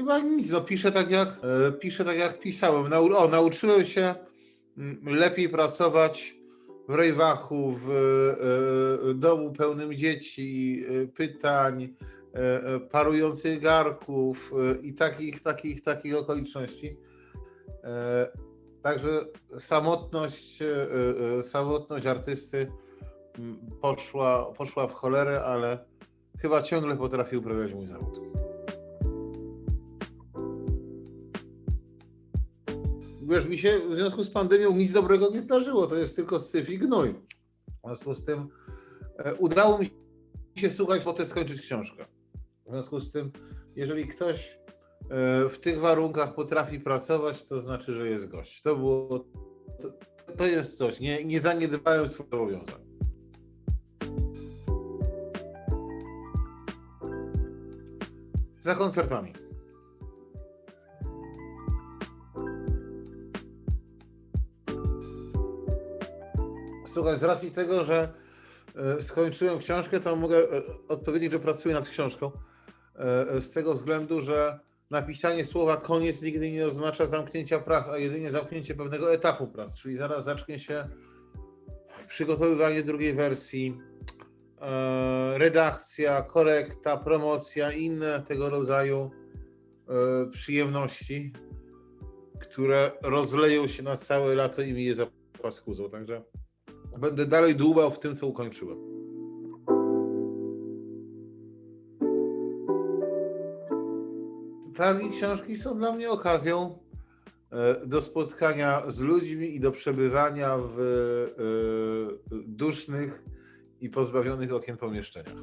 chyba nic, no piszę tak jak, e, piszę tak jak pisałem. Nau, o, nauczyłem się mm, lepiej pracować w Rejwachu, w e, domu pełnym dzieci, e, pytań, e, e, parujących garków e, i takich, takich, takich okoliczności. E, Także samotność, e, e, samotność artysty mm, poszła, poszła w cholerę, ale chyba ciągle potrafię uprawiać mój zawód. Wiesz, mi się w związku z pandemią nic dobrego nie zdarzyło, to jest tylko syf i gnój. W związku z tym e, udało mi się słuchać, potem skończyć książkę. W związku z tym, jeżeli ktoś e, w tych warunkach potrafi pracować, to znaczy, że jest gość. To było, to, to jest coś, nie, nie zaniedbałem swoich obowiązań. Za koncertami. Słuchaj, z racji tego, że e, skończyłem książkę, to mogę e, odpowiedzieć, że pracuję nad książką. E, Z tego względu, że napisanie słowa koniec nigdy nie oznacza zamknięcia prac, a jedynie zamknięcie pewnego etapu prac, czyli zaraz zacznie się przygotowywanie drugiej wersji, redakcja, korekta, promocja inne tego rodzaju przyjemności, które rozleją się na całe lato i mi je zapaskudzą. Także będę dalej dłubał w tym, co ukończyłem. Targi książki są dla mnie okazją e, do spotkania z ludźmi i do przebywania w e, dusznych i pozbawionych okien pomieszczeniach.